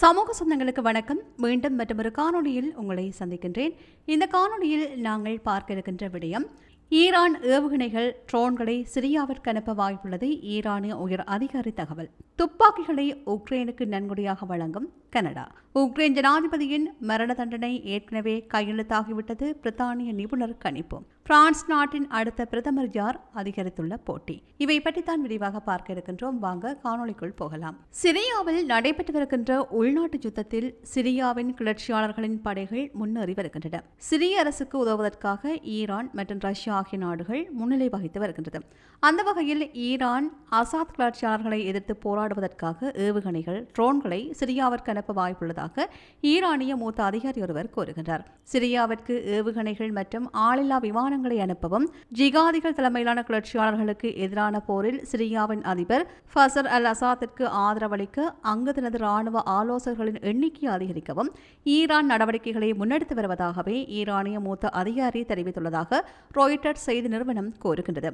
சமூக சொந்தங்களுக்கு வணக்கம். மீண்டும் மற்றொரு காணொளியில் உங்களை சந்திக்கின்றேன். இந்த காணொலியில் நாங்கள் பார்க்க இருக்கின்ற விடயம் ஈரான் ஏவுகணைகள் ட்ரோன்களை சிரியாவிற்கு அனுப்ப வாய்ப்புள்ளது. ஈரானிய உயர் அதிகாரி தகவல். துப்பாக்கிகளை உக்ரைனுக்கு நன்கொடையாக வழங்கும் கனடா. உக்ரைன் ஜனாதிபதியின் மரண தண்டனை ஏற்கனவே கையெழுத்தாகிவிட்டது. பிரித்தானிய நிபுணர் கணிப்பு பிரான்ஸ் நாட்டின் அடுத்த பிரதமர் யார்? அதிகரித்துள்ள போட்டி. இவை பற்றி தான் விரிவாக பார்க்க இருக்கின்றோம். வாங்க காணொளிக்குள் போகலாம். சிரியாவில் நடைபெற்று வருகின்ற உள்நாட்டு யுத்தத்தில் சிரியாவின் கிளர்ச்சியாளர்களின் படைகள் முன்னேறி வருகின்றன. சிரிய அரசுக்கு உதவுவதற்காக ஈரான் மற்றும் ரஷ்யா ஆகிய நாடுகள் முன்னிலை வகித்து வருகின்றது. அந்த வகையில் ஈரான் அசாத் கிளர்ச்சியாளர்களை எதிர்த்து போராடுவதற்காக ஏவுகணைகள் ட்ரோன்களை சிரியாவிற்கு அனுப்ப வாய்ப்புள்ளதாக ஈரானிய மூத்த அதிகாரி ஒருவர் கூறுகின்றார். சிரியாவிற்கு ஏவுகணைகள் மற்றும் ஆளில்லா விமானங்களை அனுப்பவும் ஜிகாதிகள் தலைமையிலான கிளர்ச்சியாளர்களுக்கு எதிரான போரில் சிரியாவின் அதிபர் ஃபசர் அல் அசாத்திற்கு ஆதரவளிக்க அங்கு தனது ராணுவ ஆலோசகர்களின் எண்ணிக்கையை அதிகரிக்கவும் ஈரான் நடவடிக்கைகளை முன்னெடுத்து வருவதாகவே ஈரானிய மூத்த அதிகாரி தெரிவித்துள்ளதாக ரோய்டர் செய்தி நிறுவனம் கூறுகின்றது.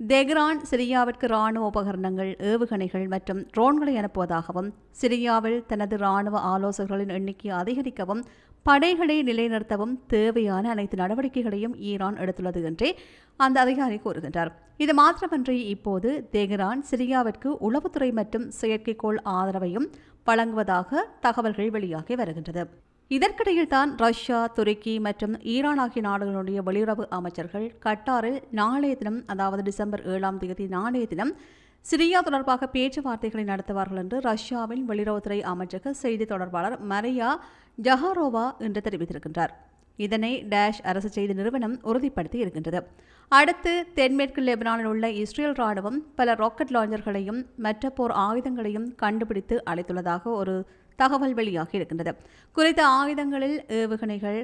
தெஹ்ரான் சிரியாவிற்கு ராணுவ உபகரணங்கள் ஏவுகணைகள் மற்றும் ட்ரோன்களை அனுப்புவதாகவும் சிரியாவில் தனது ராணுவ ஆலோசகர்களின் எண்ணிக்கையை அதிகரிக்கவும் படைகளை நிலைநிறுத்தவும் தேவையான அனைத்து நடவடிக்கைகளையும் ஈரான் எடுத்துள்ளது என்றே அந்த அதிகாரி கூறுகின்றார். இது மாத்திரமன்றி இப்போது தெஹ்ரான் சிரியாவிற்கு உளவுத்துறை மற்றும் செயற்கைக்கோள் ஆதரவையும் வழங்குவதாக தகவல்கள் வெளியாகி வருகின்றது. இதற்கிடையில் தான் ரஷ்யா துருக்கி மற்றும் ஈரான் ஆகிய நாடுகளுடைய வெளியுறவு அமைச்சர்கள் கட்டாரில் நாளைய தினம் அதாவது டிசம்பர் ஏழாம் தேதி நாளைய தினம் சிரியா தொடர்பாக பேச்சுவார்த்தைகளை நடத்துவார்கள் என்று ரஷ்யாவின் வெளியுறவுத்துறை அமைச்சக செய்தி தொடர்பாளர் மரியா ஜஹாரோவா என்று தெரிவித்திருக்கின்றார். இதனை டேஷ் அரசு செய்தி நிறுவனம் உறுதிப்படுத்தி இருக்கின்றது. அடுத்து தென்மேற்கு லெபனானில் உள்ள இஸ்ரேல் ராணுவம் பல ராக்கெட் லாஞ்சர்களையும் மற்ற போர் ஆயுதங்களையும் கண்டுபிடித்து அளித்துள்ளதாக ஒரு தகவல் வெளியாகி இருக்கின்றது. குறித்த ஆயுதங்களில் ஏவுகணைகள்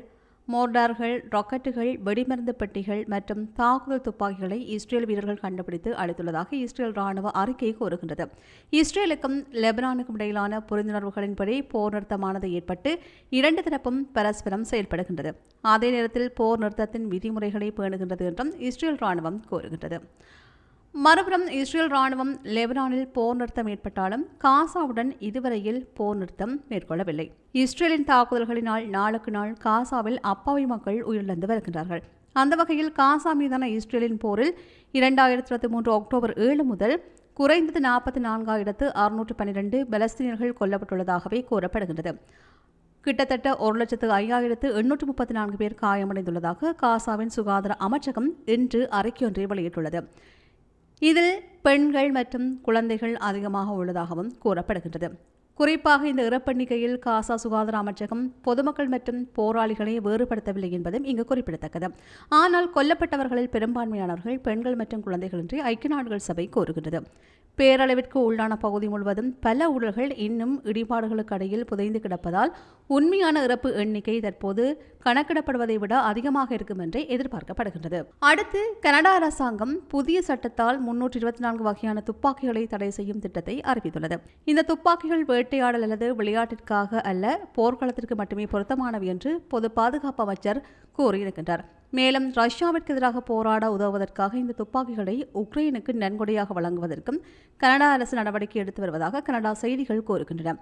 மோர்டார்கள் ராக்கெட்டுகள் வெடிமருந்து பெட்டிகள் மற்றும் தாக்குதல் துப்பாக்கிகளை இஸ்ரேல் வீரர்கள் கண்டுபிடித்து அளித்துள்ளதாக இஸ்ரேல் ராணுவ அறிக்கை கூறுகின்றது. இஸ்ரேலுக்கும் லெபனானுக்கும் இடையிலான புரிந்துணர்வுகளின்படி போர் நிறுத்தமானது ஏற்பட்டு இரண்டு தரப்பும் பரஸ்பரம் செயல்படுகின்றது. அதே நேரத்தில் போர் நிறுத்தத்தின் விதிமுறைகளை பேணுகின்றது என்றும் இஸ்ரேல் ராணுவம் கூறுகின்றது. மறுபுறம் இஸ்ரேல் ராணுவம் லெபனானில் போர் நிறுத்தம் ஏற்பட்டாலும் காசாவுடன் இதுவரையில் போர் நிறுத்தம் மேற்கொள்ளவில்லை. இஸ்ரேலின் தாக்குதல்களினால் நாளுக்கு நாள் காசாவில் அப்பாவி மக்கள் உயிரிழந்து வருகின்றார்கள். அந்த வகையில் காசா மீதான இஸ்ரேலின் போரில் இரண்டாயிரத்தி இருபத்தி மூன்று அக்டோபர் ஏழு முதல் குறைந்தது நாற்பத்தி நான்காயிரத்து அறுநூற்று பன்னிரண்டு பலஸ்தீனர்கள் கொல்லப்பட்டுள்ளதாகவே கூறப்படுகின்றது. கிட்டத்தட்ட ஒரு லட்சத்து ஐயாயிரத்து எண்ணூற்று முப்பத்தி நான்கு பேர் காயமடைந்துள்ளதாக காசாவின் சுகாதார அமைச்சகம் இன்று அறிக்கையொன்றை வெளியிட்டுள்ளது. இதில் பெண்கள் மற்றும் குழந்தைகள் அதிகமாக உள்ளதாகவும் கூறப்படுகின்றது. குறிப்பாக இந்த இறப்பெண்ணிக்கையில் காசா சுகாதார அமைச்சகம் பொதுமக்கள் மற்றும் போராளிகளை வேறுபடுத்தவில்லை என்பதும் இங்கு குறிப்பிடத்தக்கது. ஆனால் கொல்லப்பட்டவர்களில் பெரும்பான்மையானவர்கள் பெண்கள் மற்றும் குழந்தைகள் என்று ஐக்கிய நாடுகள் சபை கோருகிறது பேரளவிற்கு உள்ளான பகுதி முழுவதும் பல உடல்கள் இன்னும் இடிபாடுகளுக்கு இடையில் புதைந்து கிடப்பதால் உண்மையான இறப்பு எண்ணிக்கை தற்போது கணக்கிடப்படுவதை விட அதிகமாக இருக்கும் என்றே எதிர்பார்க்கப்படுகின்றது. அடுத்து கனடா அரசாங்கம் புதிய சட்டத்தால் முன்னூற்றி இருபத்தி நான்கு வகையான துப்பாக்கிகளை தடை செய்யும் திட்டத்தை அறிவித்துள்ளது. இந்த துப்பாக்கிகள் வேட்டையாடல் அல்லது விளையாட்டிற்காக அல்ல போர்க்களத்திற்கு மட்டுமே பொருத்தமானவை என்று பொது பாதுகாப்பு அமைச்சர் கூறியிருக்கின்றார். மேலும் ரஷ்யாவிற்கு எதிராக போராட உதவுவதற்காக இந்த துப்பாக்கிகளை உக்ரைனுக்கு நன்கொடையாக வழங்குவதற்கும் கனடா அரசு நடவடிக்கை எடுத்து வருவதாக கனடா செய்திகள் கூறுகின்றன.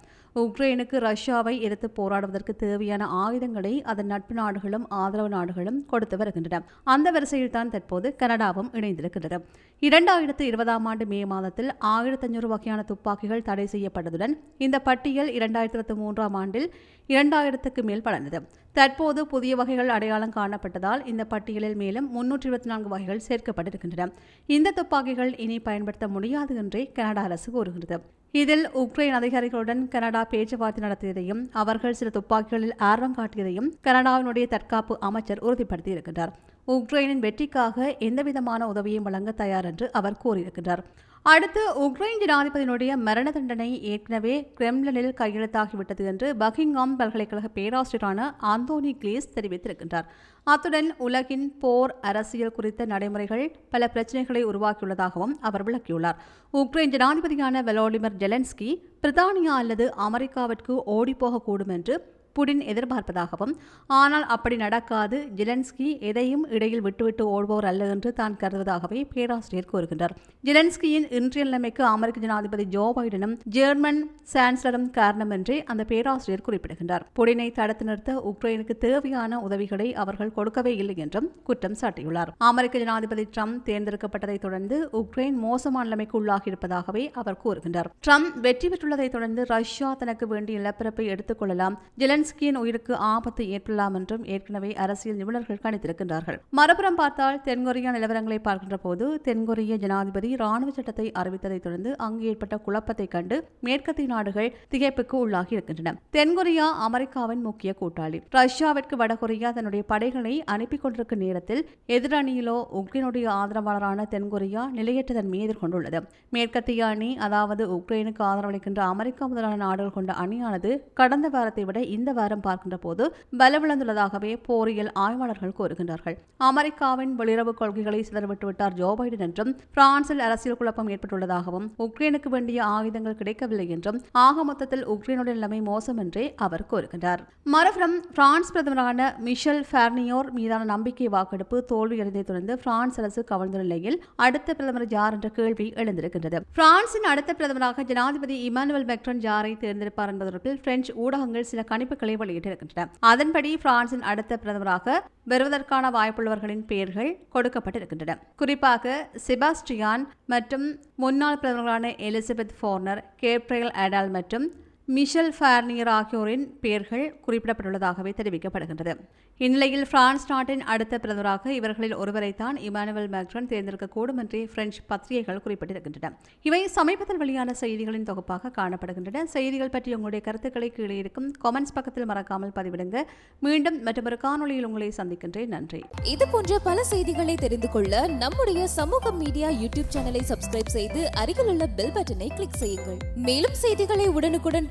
உக்ரைனுக்கு ரஷ்யாவை எதிர்த்து போராடுவதற்கு தேவையான ஆயுதங்களை அதன் நட்பு நாடுகளும் ஆதரவு நாடுகளும் கொடுத்து வருகின்றன. அந்த வரிசையில் தான் தற்போது கனடாவும் இணைந்திருக்கின்றது. இரண்டாயிரத்து இருபதாம் ஆண்டு மே மாதத்தில் ஆயிரத்தி ஐநூறு வகையான துப்பாக்கிகள் தடை செய்யப்பட்டதுடன் இந்த பட்டியல் இரண்டாயிரத்தி இருபத்தி மூன்றாம் ஆண்டில் இரண்டாயிரத்துக்கு மேல் படர்ந்தது. தற்போது புதிய வகைகள் அடையாளம் காணப்பட்டதால் இந்த பட்டியலில் மேலும் முன்னூற்றி இருபத்தி நான்கு வகைகள் சேர்க்கப்பட்டிருக்கின்றன. இந்த துப்பாக்கிகள் இனி பயன்படுத்த முடியாது என்றே கனடா அரசு கூறுகிறது இதில் உக்ரைன் அதிகாரிகளுடன் கனடா பேச்சுவார்த்தை நடத்தியதையும் அவர்கள் சில துப்பாக்கிகளில் ஆர்வம் காட்டியதையும் கனடாவினுடைய தற்காப்பு அமைச்சர் உறுதிப்படுத்தியிருக்கிறார் உக்ரைனின் வெற்றிக்காக எந்தவிதமான உதவியும் வழங்க தயார் என்று அவர் கூறியிருக்கின்றார். அடுத்து உக்ரைன் ஜனாதிபதியினுடைய மரண தண்டனை ஏற்கனவே கிரெம்லனில் கையெழுத்தாகிவிட்டது என்று பக்கிங்ஹாம் பல்கலைக்கழக பேராசிரியரான ஆந்தோனி கிளீஸ் தெரிவித்திருக்கின்றார். அத்துடன் உலகின் போர் அரசியல் குறித்த நடைமுறைகள் பல பிரச்சனைகளை உருவாக்கியுள்ளதாகவும் அவர் விளக்கியுள்ளார். உக்ரைன் ஜனாதிபதியான வெலோடிமிர் ஜெலன்ஸ்கி பிரித்தானியா அல்லது அமெரிக்காவிற்கு ஓடிப்போகக்கூடும் என்று புடின் எதிர்பார்ப்பதாகவும் ஆனால் அப்படி நடக்காது ஜெலன்ஸ்கி எதையும் இடையில் விட்டுவிட்டு ஓடுவோர் அல்ல என்று தான் கருதுவதாகவே பேராசிரியர் கூறுகின்றார். ஜெலன்ஸ்கியின் இன்றைய நிலைமைக்கு அமெரிக்க ஜனாதிபதி ஜோ பைடனும் ஜெர்மன் சான்சலரும் காரணம் என்றே அந்த பேராசிரியர் குறிப்பிடுகின்றார். புடினை தடுத்து நிறுத்த உக்ரைனுக்கு தேவையான உதவிகளை அவர்கள் கொடுக்கவே இல்லை என்றும் குற்றம் சாட்டியுள்ளார். அமெரிக்க ஜனாதிபதி ட்ரம்ப் தேர்ந்தெடுக்கப்பட்டதை தொடர்ந்து உக்ரைன் மோசமான நிலைமைக்கு உள்ளாகியிருப்பதாகவே அவர் கூறுகின்றார். ட்ரம்ப் வெற்றி பெற்றுள்ளதை தொடர்ந்து ரஷ்யா தனக்கு வேண்டிய நிலப்பரப்பை எடுத்துக் கொள்ளலாம். ஜெலன்ஸ்கியின் உயிருக்கு ஆபத்து ஏற்படலாம் என்றும் ஏற்கனவே அரசியல் நிபுணர்கள் கணித்திருக்கின்றார்கள். மறுபுறம் பார்த்தால் தென்கொரியா நிலவரங்களை பார்க்கின்ற போது தென்கொரிய ஜனாதிபதி ராணுவ சட்டத்தை அறிவித்ததைத் தொடர்ந்து அங்கு ஏற்பட்ட குழப்பத்தை கண்டு மேற்கத்திய நாடுகள் திகைப்புக்கு உள்ளாகி இருக்கின்றன. தென்கொரியா அமெரிக்காவின் முக்கிய கூட்டாளி. ரஷ்யாவிற்கு வடகொரியா தன்னுடைய படைகளை அனுப்பிக் கொண்டிருக்கும் நேரத்தில் எதிரணியிலோ உக்ரைனுடைய ஆதரவாளரான தென்கொரியா நிலையற்றதன் மீது எதிர்கொண்டுள்ளது. மேற்கத்திய அணி அதாவது உக்ரைனுக்கு ஆதரவளிக்கின்ற அமெரிக்கா முதலான நாடுகள் கொண்ட அணியானது கடந்த வாரத்தை விட இந்த வாரம் பார்க்கின்ற போது பலவிழந்துள்ளதாகவே போரியல் ஆய்வாளர்கள் கூறுகின்றார்கள். அமெரிக்காவின் வெளியுறவு கொள்கைகளை சிதறவிட்டு விட்டார் ஜோ பைடன் என்றும் பிரான்சில் அரசியல் குழப்பம் ஏற்பட்டுள்ளதாகவும் உக்ரைனுக்கு வேண்டிய ஆயுதங்கள் கிடைக்கவில்லை என்றும் ஆக மொத்தத்தில் உக்ரைனுடைய நிலைமை மோசம் என்றே அவர் கூறுகின்றார். மறுபுறம் பிரான்ஸ் பிரதமரான மிஷல் ஃபேர்னியோர் மீதான நம்பிக்கை வாக்கெடுப்பு தோல்வியடைந்ததை தொடர்ந்து பிரான்ஸ் அரசு கவர்ந்துள்ள நிலையில் அடுத்த பிரதமர் யார் என்ற கேள்வி எழுந்திருக்கின்றது. பிரான்சின் அடுத்த பிரதமராக ஜனாதிபதி இமானுவல் மெக்ரன் யாரை தேர்ந்தெடுப்பார் என்பது தொடர்பில் பிரெஞ்சு ஊடகங்கள் சில கணிப்பு கருத்துக்களை வெளியிட்டிருக்கின்றன. அதன்படி பிரான்சின் அடுத்த பிரதமராக வருவதற்கான வாய்ப்புள்ளவர்களின் பெயர்கள் கொடுக்கப்பட்டிருக்கின்றன. குறிப்பாக செபாஸ்டியான் மற்றும் முன்னாள் பிரதமர்களான எலிசபெத் ஃபோர்னர் கேப்ரியல் அடால் மற்றும் மிஷல் ஃபேர்னியர் ஆகியோரின் பெயர்கள் குறிப்பிடப்பட்டுள்ளதாகவே தெரிவிக்கப்படுகின்றது. இந்நிலையில் பிரான்ஸ் நாட்டின் அடுத்த பிரதமராக இவர்களில் ஒருவரைத்தான் இமானுவல் மேக்ரான் தேர்ந்தெடுக்கக்கூடும் என்று பிரெஞ்சு பத்திரிகைகள் குறிப்பிட்டிருக்கின்றன. இவை சமீபத்தில் வெளியான செய்திகளின் தொகுப்பாக காணப்படுகின்றன. செய்திகள் பற்றி உங்களுடைய கருத்துக்களை கீழே இருக்கும் கமெண்ட்ஸ் பக்கத்தில் மறக்காமல் பதிவிடுங்க. மீண்டும் மற்றொரு காணொளியில் உங்களை சந்திக்கின்றேன். நன்றி. இது போன்ற பல செய்திகளை தெரிந்து கொள்ள நம்முடைய சமூக மீடியா யூடியூப் சேனலை சப்ஸ்கிரைப் செய்து அருகிலுள்ள பெல் பட்டனை கிளிக் செய்யுங்கள். மேலும் செய்திகளை உடனுக்குடன்